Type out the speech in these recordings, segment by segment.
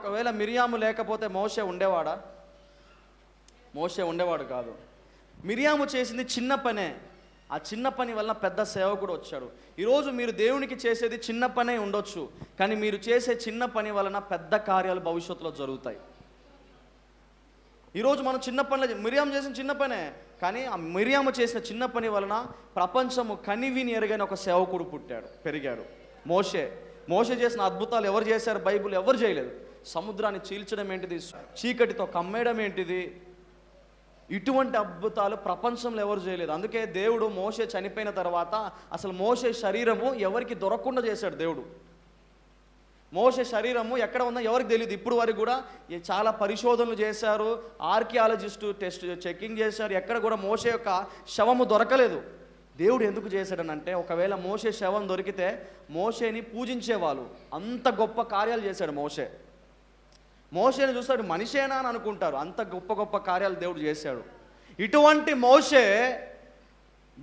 ఒకవేళ మిరియాము లేకపోతే మోసే ఉండేవాడా? మోసే ఉండేవాడు కాదు. మిరియాము చేసింది చిన్న పనే. ఆ చిన్న పని వలన పెద్ద సేవకుడు వచ్చాడు. ఈరోజు మీరు దేవునికి చేసేది చిన్న పనే ఉండొచ్చు కానీ మీరు చేసే చిన్న పని వలన పెద్ద కార్యాలు భవిష్యత్తులో జరుగుతాయి. ఈరోజు మనం చిన్న పనులు మిరియాం చేసిన చిన్న పనే కానీ ఆ మిరియాము చేసిన చిన్న పని వలన ప్రపంచము కనివిని ఎరగని ఒక సేవకుడు పుట్టాడు పెరిగాడు. మోషే. మోస చేసిన అద్భుతాలు ఎవరు చేశారు? బైబిల్ ఎవరు చేయలేదు. సముద్రాన్ని చీల్చడం ఏంటిది? చీకటితో కమ్మేయడం ఏంటిది? ఇటువంటి అద్భుతాలు ప్రపంచంలో ఎవరు చేయలేదు. అందుకే దేవుడు మోసే చనిపోయిన తర్వాత అసలు మోసే శరీరము ఎవరికి దొరకకుండా చేశాడు దేవుడు. మోసే శరీరము ఎక్కడ ఉందో ఎవరికి తెలియదు ఇప్పుడు వరకు కూడా చాలా పరిశోధనలు చేశారు. ఆర్కియాలజిస్టు టెస్ట్ చెకింగ్ చేశారు. ఎక్కడ కూడా మోసే యొక్క శవము దొరకలేదు. దేవుడు ఎందుకు చేశాడనంటే ఒకవేళ మోసే శవం దొరికితే మోసేని పూజించేవాళ్ళు. అంత గొప్ప కార్యాలు చేశాడు మోసే మోసేని చూస్తాడు మనిషేనా అని అనుకుంటారు. అంత గొప్ప గొప్ప కార్యాలు దేవుడు చేశాడు. ఇటువంటి మోసే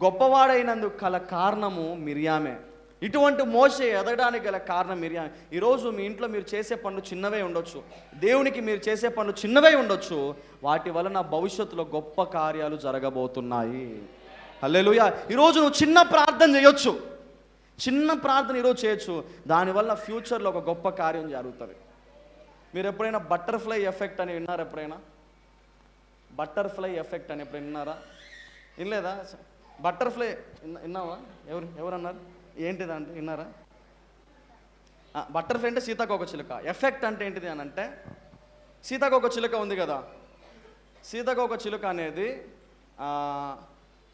గొప్పవాడైనందుకు గల కారణము మిరియామే. ఇటువంటి మోసే ఎదగడానికి గల కారణం మిరియామే. ఈరోజు మీ ఇంట్లో మీరు చేసే పనులు చిన్నవే ఉండొచ్చు. దేవునికి మీరు చేసే పనులు చిన్నవే ఉండొచ్చు. వాటి వలన భవిష్యత్తులో గొప్ప కార్యాలు జరగబోతున్నాయి. అల్లెలుయ ఈరోజు నువ్వు చిన్న ప్రార్థన చేయొచ్చు. చిన్న ప్రార్థన ఈరోజు చేయొచ్చు. దానివల్ల ఫ్యూచర్లో ఒక గొప్ప కార్యం జరుగుతుంది. మీరు ఎప్పుడైనా బటర్ఫ్లై ఎఫెక్ట్ అని విన్నారా ఎప్పుడైనా? బటర్ఫ్లై ఎఫెక్ట్ అని ఎప్పుడు విన్నారా? వినలేదా? బటర్ఫ్లై విన్నావా? ఎవరు ఎవరు అన్నారు ఏంటిది అంటే విన్నారా? బటర్ఫ్లై అంటే సీతాకోక చిలుక. ఎఫెక్ట్ అంటే ఏంటిది అని అంటే సీతాకోక చిలుక ఉంది కదా. సీతాకోక చిలుక అనేది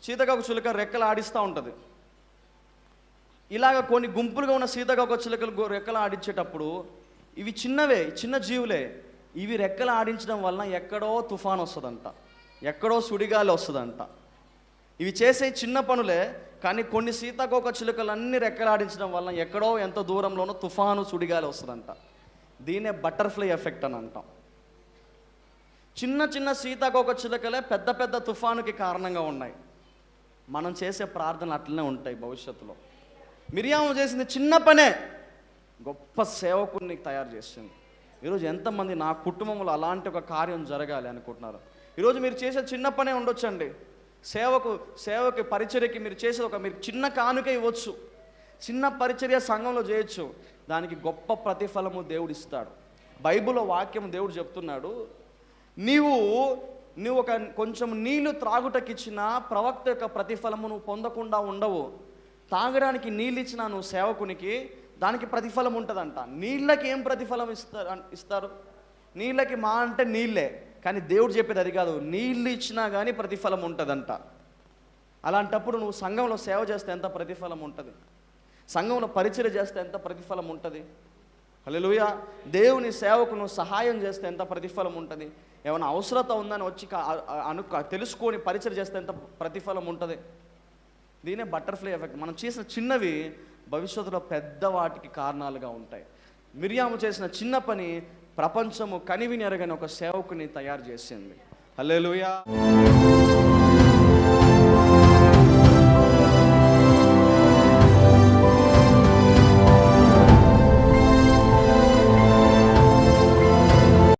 సీతాకోక చిలుక రెక్కలు ఆడిస్తూ ఉంటుంది. ఇలాగ కొన్ని గుంపులుగా ఉన్న సీతాకోక చిలుకలు రెక్కలు ఆడించేటప్పుడు ఇవి చిన్నవే చిన్న జీవులే. ఇవి రెక్కలు ఆడించడం వలన ఎక్కడో తుఫాన్ వస్తుందంట. ఎక్కడో సుడిగాలి వస్తుందంట. ఇవి చేసే చిన్న పనులే కానీ కొన్ని సీతాకోక చిలుకలన్నీ రెక్కలాడించడం వల్ల వలన ఎక్కడో ఎంత దూరంలోనో తుఫాను సుడిగాలి వస్తుందంట. దీన్నే బటర్ఫ్లై ఎఫెక్ట్ అని అంటాం. చిన్న చిన్న సీతాకోక చిలుకలే పెద్ద పెద్ద తుఫానుకి కారణంగా ఉన్నాయి. మనం చేసే ప్రార్థనలు అట్లనే ఉంటాయి భవిష్యత్తులో. మిరియాము చేసింది చిన్న పనే. గొప్ప సేవకుడిని తయారు చేసింది. ఈరోజు ఎంతమంది నా కుటుంబంలో అలాంటి ఒక కార్యం జరగాలి అనుకుంటున్నారు? ఈరోజు మీరు చేసే చిన్న పనే ఉండొచ్చండి. సేవకు సేవకి పరిచర్యకి మీరు చేసే ఒక మీరు చిన్న కానుక ఇవ్వచ్చు. చిన్న పరిచర్య సంఘంలో చేయొచ్చు. దానికి గొప్ప ప్రతిఫలము దేవుడు ఇస్తాడు. బైబిల్లో వాక్యం దేవుడు చెప్తున్నాడు నీవు నువ్వు ఒక కొంచెం నీళ్ళు త్రాగుటకిచ్చిన ప్రవక్త యొక్క ప్రతిఫలము నువ్వు పొందకుండా ఉండవు. తాగడానికి నీళ్ళు ఇచ్చిన నువ్వు సేవకునికి దానికి ప్రతిఫలం ఉంటుందంట. నీళ్ళకి ఏం ప్రతిఫలం ఇస్తారు ఇస్తారు? నీళ్ళకి మా అంటే నీళ్ళే. కానీ దేవుడు చెప్పేది అది కాదు. నీళ్ళు ఇచ్చినా కానీ ప్రతిఫలం ఉంటుందంట. అలాంటప్పుడు నువ్వు సంఘంలో సేవ చేస్తే ఎంత ప్రతిఫలం ఉంటుంది? సంఘంలో పరిచయం చేస్తే ఎంత ప్రతిఫలం ఉంటుంది? హల్లెలూయా. దేవుని సేవకు నువ్వు సహాయం చేస్తే ఎంత ప్రతిఫలం ఉంటుంది? ఏమైనా అవసరత ఉందని వచ్చి అను తెలుసుకొని పరిచయం చేస్తే ఎంత ప్రతిఫలం ఉంటుంది? దీనే బటర్ఫ్లై ఎఫెక్ట్. మనం చేసిన చిన్నవి భవిష్యత్తులో పెద్ద వాటికి కారణాలుగా ఉంటాయి. మిరియాము చేసిన చిన్న పని ప్రపంచము కనివిని ఎరగని ఒక సేవకుని తయారు చేసింది. హలో